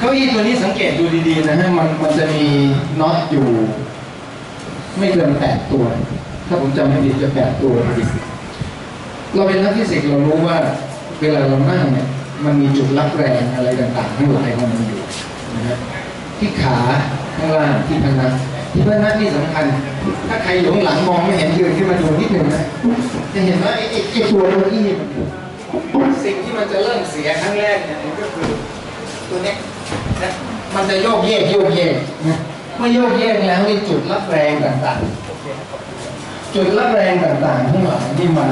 เก้าอี้ตัวนี้สังเกตดูดีๆนะฮะมันมันจะมีน็อตอยู่ ไม่เกินแปดตัว ถ้าผมจำไม่ผิดจะแปดตัวพอดีเราเป็นนักฟิสิกส์เรารู้ว่า เวลาเรานั่งเนี่ยมันมีจุดรับแรงอะไรต่างๆทั้งหลายของมันอยู่นะฮะที่ขาข้างล่างที่พนักที่พนักนี่สำคัญ ถ้าใครหลงหลังมองไม่เห็นยืนขึ้นมาดูนิดหนึ่งนะจะเห็นว่าไอ้ไอ้อ้ตัวเก้าอี้มันสิ่งที่มันจะเริ่มเสียครั้งแรกเนี่ยก็คือ ตัวเนี้ยนะมันจะโยกเยกโยกเยกนะเมื่อโยกเยกแล้วนี่จุดรับแรงต่างๆ จุดรับแรงต่างๆทั้งหลายนี่มัน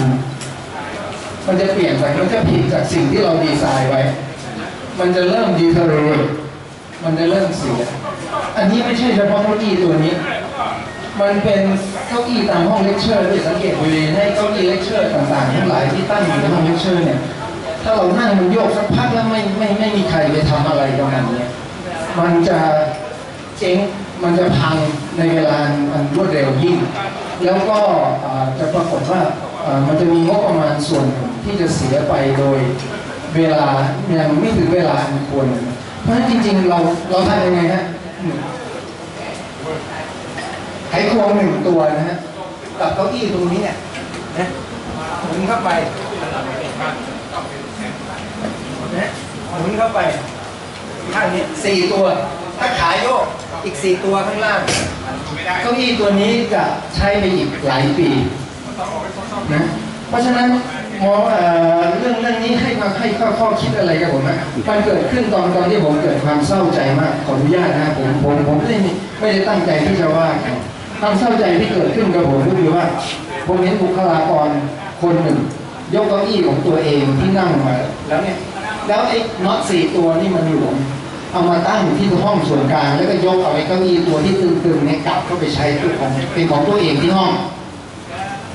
มันจะเปลี่ยนไปมันจะผิดจากสิ่งที่เราดีไซน์ไว้ มันจะเริ่มดีเทอร์เรมันจะเริ่มเสีย อันนี้ไม่ใช่เฉพาะเก้าอี้ตัวนี้ มันเป็นเก้าอี้ตามห้องเลคเชอร์ด้วยสังเกตดูดีให้เก้าอี้เลคเชอร์ต่างๆ ทั้งหลายที่ตั้งอยู่ในห้องเลคเชอร์เนี่ย ถ้าเรานั่งมันโยกสักพักแล้วไม่ไม่ไม่มีใครไปทำอะไรกับมันเนี่ยมันจะเจ๊งมันจะพังในเวลามันรวดเร็วยิ่ง แล้วก็จะปรากฏว่ามันจะมีงบประมาณส่วนที่จะเสียไปโดยเวลายังไม่ถึงเวลาอันควร เพราะฉะนั้นจริง ๆ เราเราทำยังไงฮะไขควงหนึ่งตัวนะฮะกับเก้าอี้ตรงนี้เนี่ยนะหมุนเข้าไป หมุนเข้าไปข้างนี้สี่ตัว ถ้าขาโยกอีกสี่ตัวข้างล่างเก้าอี้ตัวนี้จะใช้ไปอีกหลายปีนะเพราะฉะนั้นมองเเรื่องเรื่องนี้ให้ความให้ข้อข้อคิดอะไรกับผมนะมันเกิดขึ้นตอนตอนที่ผมเกิดความเศร้าใจมากขออนุญาตนะผมผมผมไม่ได้ไม่ได้ตั้งใจที่จะว่าครความเศร้าใจที่เกิดขึ้นกับผมก็คือว่า ผมเห็นบุคลากรคนหนึ่ง ยกเก้าอี้ของตัวเองที่นั่งมาแล้วเนี่ย แล้วไอ้น็อตสี่ตัวนี่มันหลวมเอามาตั้งที่ห้องส่วนกลาง แล้วก็ยกเอาไอ้เก้าอี้ตัวที่ตึงๆเนี่ยกลับเข้าไปใช้เป็นของเป็นของตัวเองที่ห้อง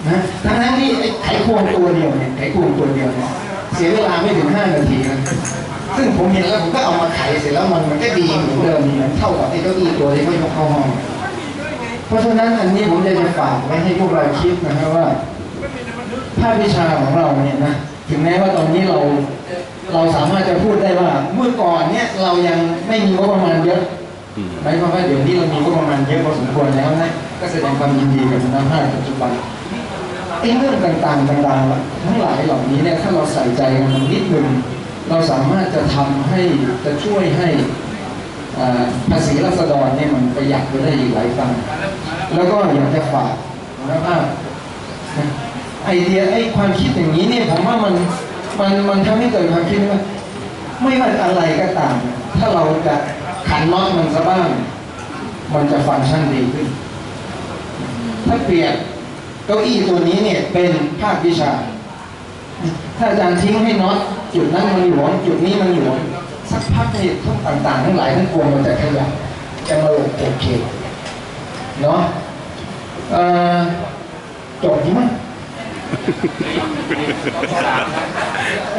นะทั้งนั้นที่ไอ้ไขควงตัวเดียวเนี่ยไขควงตัวเดียวเนี่ยเสียเวลาไม่ถึงห้านาทีนะซึ่งผมเห็นแล้วผมก็เอามาไขเสร็จแล้วมันมันก็ดีเหมือนเดิมเหมือนเท่ากับไอ้เก้าอี้ตัวที่เขายกเข้าห้อง เพราะฉะนั้นอันนี้ผมจะจะฝากไว้ให้พวกเราคิดนะครับว่าภาควิชาของเราเนี่ยนะ ถึงแม้ว่าตอนนี้เราเราสามารถจะพูดได้ว่า เมื่อก่อนเนี่ยเรายังไม่มีงบประมาณเยอะหมายความว่าเดี๋ยวนี้เรามีงบประมาณเยอะพอสมควรแล้วนะก็แสดงความยินดีกับน้ำภาคปัจจุบันไอ้เรื่องต่างๆต่างๆทั้งหลายเหล่านี้เนี่ยถ้าเราใส่ใจกันนิดนึงเราสามารถจะทำให้จะช่วยให้อ่าภาษีรัษฎรเนี่ยมันประหยัดไปได้อีกหลายตังค์แล้วก็อยากจะฝากนะครับ ไอเดียไอความคิดอย่างนี้เนี่ยผมว่ามันมันมันทำให้เกิดความคิดว่าไม่ว่าอะไรก็ตาม ถ้าเราจะขันน็อตมันซะบ้าง มันจะฟังก์ชันดีขึ้น ถ้าเปรียบเก้าอี้ตัวนี้เนี่ยเป็นภาควิชา ถ้าอาจารย์ทิ้งให้น็อตจุดนั้นมันหลวมจุดนี้มันหลวมสักพักเนี่ยทั้งต่างๆ ทั้งหลายทั้งปวงมันจะขยับจะมาลงโอเคเนาะจบที่มั้ย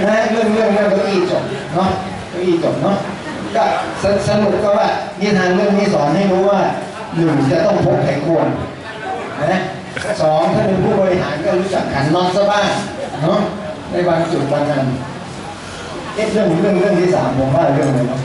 นะเรื่องเรื่องเรื่องเก้าอี้จบเนาะเก้าอี้จบเนาะก็สสนุกก็ว่านิทานเรื่องนี้สอนให้รู้ว่าหนึ่งจะต้องพกไขควงนะสองถ้าเป็นผู้บริหารก็รู้จักขันน็อตซะบ้างเนาะในบางจุดบางอันเรื่องเรื่องเรื่องที่สามผมว่าเรื่องอะไรเนาะ